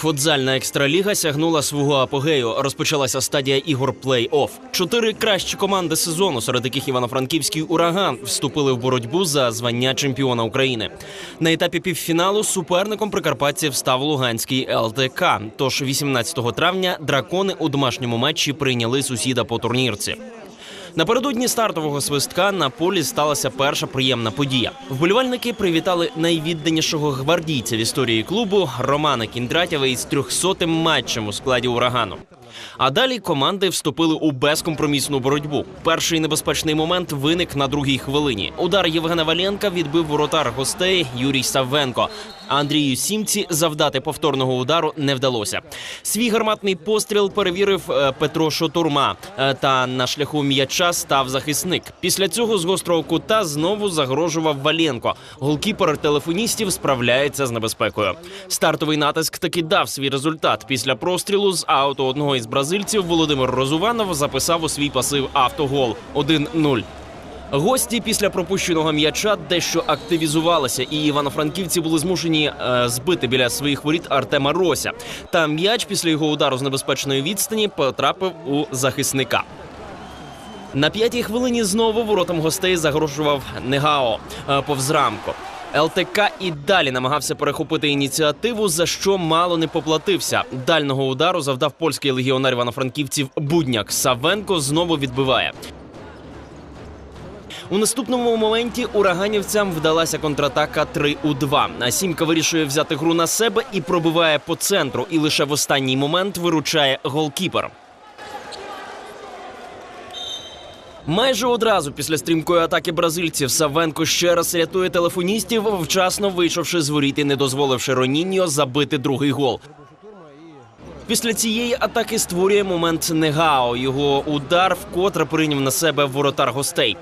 Футзальна екстраліга сягнула свого апогею. Розпочалася стадія ігор плей-офф. Чотири кращі команди сезону, серед яких Івано-Франківський ураган вступили в боротьбу за звання чемпіона України. На етапі півфіналу суперником прикарпатців став Луганський ЛТК. Тож 18 травня дракони у домашньому матчі прийняли сусіда по турнірці. Напередодні стартового свистка на полі сталася перша приємна подія. Вболівальники привітали найвідданішого гвардійця в історії клубу Романа Кіндратєва із 300-тим матчем у складі урагану. А далі команди вступили у безкомпромісну боротьбу. Перший небезпечний момент виник на другій хвилині. Удар Євгена Валенка відбив воротар гостей Юрій Савенко. А Андрію Сімці завдати повторного удару не вдалося. Свій гарматний постріл перевірив е, Петро Шотурма. Е, Та на шляху м'яча став захисник. Після цього з гострого кута знову загрожував Валенко. Голкіпер телефоністів справляється з небезпекою. Стартовий натиск таки дав свій результат. Після прострілу з ауту одного із бразильців Володимир Розуванов записав у свій пасив автогол 1-0. Гості після пропущеного м'яча дещо активізувалися, і івано-франківці були змушені е, збити біля своїх воріт Артема Рося. Та м'яч після його удару з небезпечної відстані потрапив у захисника. На п'ятій хвилині знову воротам гостей загрожував Негао е, повз рамку. ЛТК і далі намагався перехопити ініціативу, за що мало не поплатився. Дального удару завдав польський легіонер івано-франківців Будняк. Савенко знову відбиває. У наступному моменті ураганівцям вдалася контратака 3 у 2. А Сімка вирішує взяти гру на себе і пробиває по центру. І лише в останній момент виручає голкіпер. Майже одразу після стрімкої атаки бразильців Савенко ще раз рятує телефоністів, вчасно вийшовши з воріт і не дозволивши Роніньо забити другий гол. Після цієї атаки створює момент Негао. Його удар вкотре прийняв на себе воротар гостей.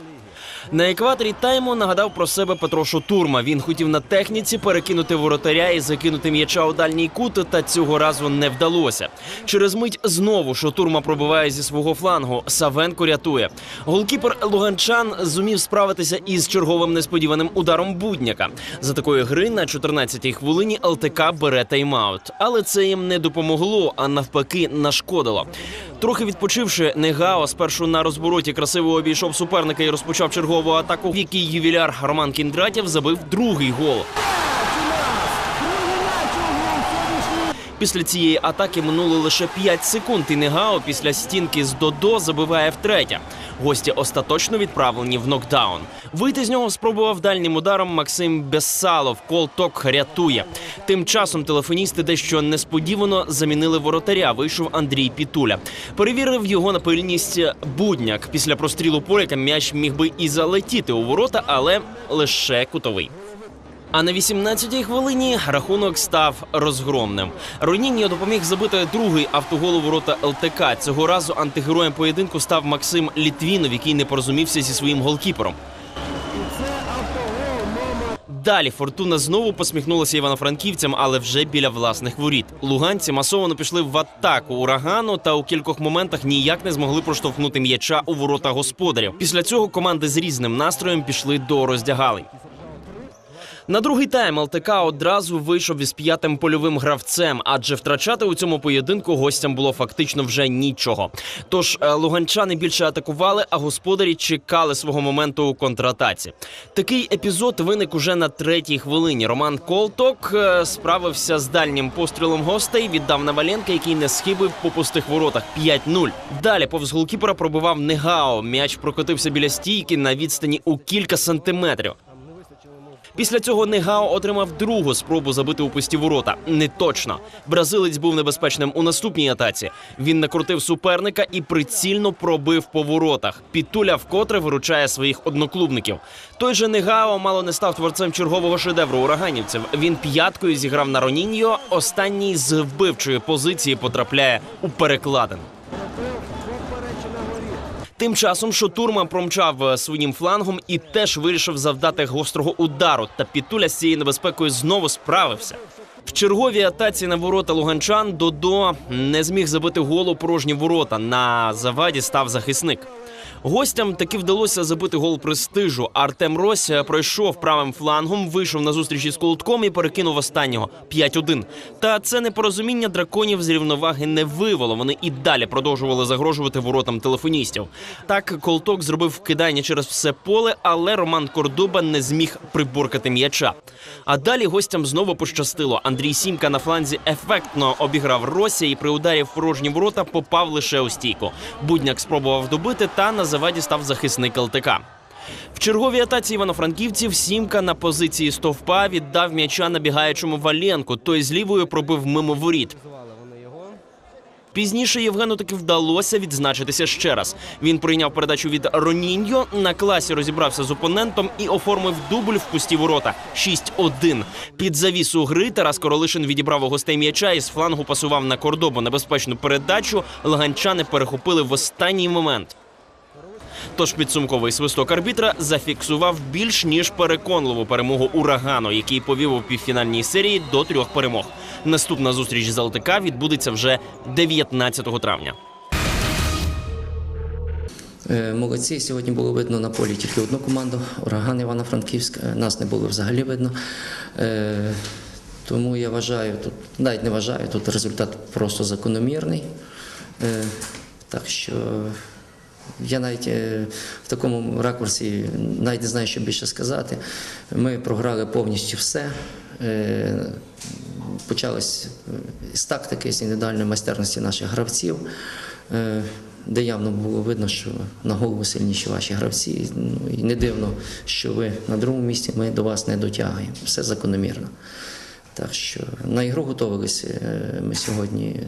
На екваторі тайму нагадав про себе Петро Шотурма. Він хотів на техніці перекинути воротаря і закинути м'яча у дальній кут, та цього разу не вдалося. Через мить знову Шотурма пробиває зі свого флангу. Савенко рятує. Голкіпер Луганчан зумів справитися із черговим несподіваним ударом будняка. За такої гри на 14-й хвилині ЛТК бере тайм-аут. Але це їм не допомогло, а навпаки, нашкодило. Трохи відпочивши, Негао спершу на розбороті красиво обійшов суперника і розпочав чергову атаку, в якій ювіляр Роман Кіндратєв забив другий гол. Після цієї атаки минуло лише 5 секунд, і Негао після стінки з Додо забиває втретє. Гості остаточно відправлені в нокдаун. Вийти з нього спробував дальнім ударом Максим Бессалов. Колток рятує. Тим часом телефоністи дещо несподівано замінили воротаря. Вийшов Андрій Пітуля. Перевірив його на пильність будняк. Після прострілу поляка м'яч міг би і залетіти у ворота, але лише кутовий. А на 18-й хвилині рахунок став розгромним. Роніньо допоміг забити другий автогол у ворота ЛТК. Цього разу антигероєм поєдинку став Максим Літвінов, який не порозумівся зі своїм голкіпером. Далі фортуна знову посміхнулася івано-франківцям, але вже біля власних воріт. Луганці масово пішли в атаку урагану та у кількох моментах ніяк не змогли проштовхнути м'яча у ворота господарів. Після цього команди з різним настроєм пішли до роздягалень. На другий тайм ЛТК одразу вийшов із п'ятим польовим гравцем, адже втрачати у цьому поєдинку гостям було фактично вже нічого. Тож е, луганчани більше атакували, а господарі чекали свого моменту у контратаці. Такий епізод виник уже на третій хвилині. Роман Колток е, справився з дальнім пострілом гостей, віддав на Валенка, який не схибив по пустих воротах 5-0. Далі повз голкіпера пробивав Негао. М'яч прокотився біля стійки на відстані у кілька сантиметрів. Після цього Негао отримав другу спробу забити у пусті ворота. Не точно. Бразилець був небезпечним у наступній атаці. Він накрутив суперника і прицільно пробив по воротах. Пітуля вкотре виручає своїх одноклубників. Той же Негао мало не став творцем чергового шедевру ураганівців. Він п'яткою зіграв на Роніньо. Останній з вбивчої позиції потрапляє у перекладин. Тим часом Шотурма промчав е, своїм флангом і теж вирішив завдати гострого удару. Та Пітуля з цією небезпекою знову справився. В черговій атаці на ворота Луганчан Додо не зміг забити гол у порожні ворота. На заваді став захисник. Гостям таки вдалося забити гол престижу. Артем Рось пройшов правим флангом, вийшов на зустріч із Колотком і перекинув останнього 5-1. Та це непорозуміння драконів з рівноваги не вивело. Вони і далі продовжували загрожувати воротам телефоністів. Так Колток зробив вкидання через все поле, але Роман Кордоба не зміг приборкати м'яча. А далі гостям знову пощастило. Андрій Сімка на фланзі ефектно обіграв Росія і при ударі в порожні ворота попав лише у стійку. Будняк спробував добити, та на заваді став захисник ЛТК. В черговій атаці івано-франківців Сімка на позиції стовпа віддав м'яча набігаючому валєнку. Той з лівою пробив мимо воріт. Пізніше Євгену таки вдалося відзначитися ще раз. Він прийняв передачу від Роніньо, на класі розібрався з опонентом і оформив дубль в пусті ворота 6-1. Під завісу гри Тарас Королишин відібрав у гостей м'яча і з флангу пасував на кордобу небезпечну передачу. Лаганчани перехопили в останній момент. Тож підсумковий свисток арбітра зафіксував більш ніж переконливу перемогу урагану, який повів у півфінальній серії до трьох перемог. Наступна зустріч з ЛТК відбудеться вже 19 травня. Е, Молодці. Сьогодні було видно на полі тільки одну команду ураган Івано-Франківськ. Е, Нас не було взагалі видно. Е, Тому я вважаю, тут навіть не вважаю, тут результат просто закономірний. Так що я навіть е, в такому ракурсі навіть не знаю, що більше сказати. Ми програли повністю все. Е, Почалось е, з тактики, з індивідуальної майстерності наших гравців, де явно було видно, що на голову сильніші ваші гравці. Ну, і не дивно, що ви на другому місці, ми до вас не дотягуємо. Все закономірно. Так що на ігру готувалися ми сьогодні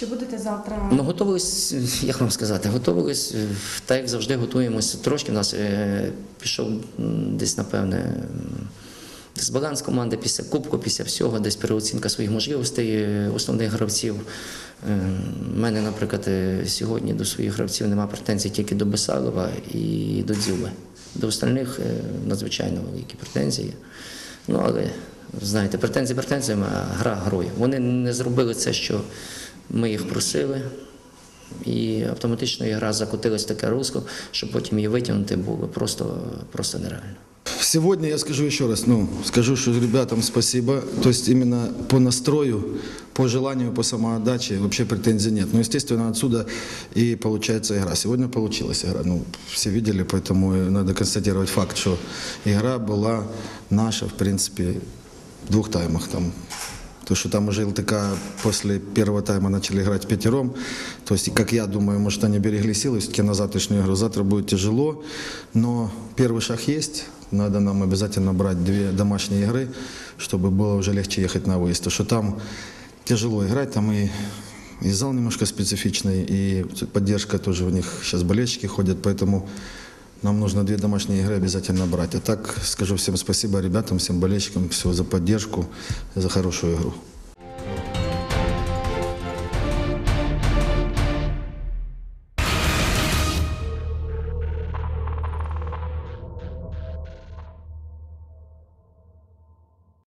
Чи будете завтра? Ну, готувались, як вам сказати, готувались, е, так як завжди готуємося. Трошки в нас е, пішов десь, напевне, дисбаланс команди після кубку, після всього, десь переоцінка своїх можливостей е, основних гравців. У мене, наприклад, е, сьогодні до своїх гравців немає претензій тільки до Бесалова і до Дзюби. До остальних е, надзвичайно великі претензії. Ну, але, знаєте, претензії претензіями, а гра грою. Вони не зробили це, що ми їх просили. І автоматично гра закотилась в таке русло, що потім її витягнути було просто, просто нереально. Сегодня я скажу еще раз, ну, скажу, что ребятам спасибо. То есть именно по настрою, по желанию, по самоотдаче вообще претензий нет. Но, естественно, отсюда и получается игра. Сегодня получилась игра. Ну, все видели, поэтому надо констатировать факт, что игра была наша, в принципе, в двух таймах. Там то, что там уже ЛТК после первого тайма начали играть пятером. То есть, как я думаю, может, они берегли силы все-таки на завтрашнюю игру. Завтра будет тяжело, но первый шаг есть. Надо нам обязательно брать две домашние игры, чтобы было уже легче ехать на выезд. То, что там тяжело играть, там и, и зал немножко специфичный, и поддержка тоже у них сейчас болельщики ходят, поэтому нам нужно две домашние игры обязательно брать. А так скажу всем спасибо ребятам, всем болельщикам, все за поддержку, за хорошую игру.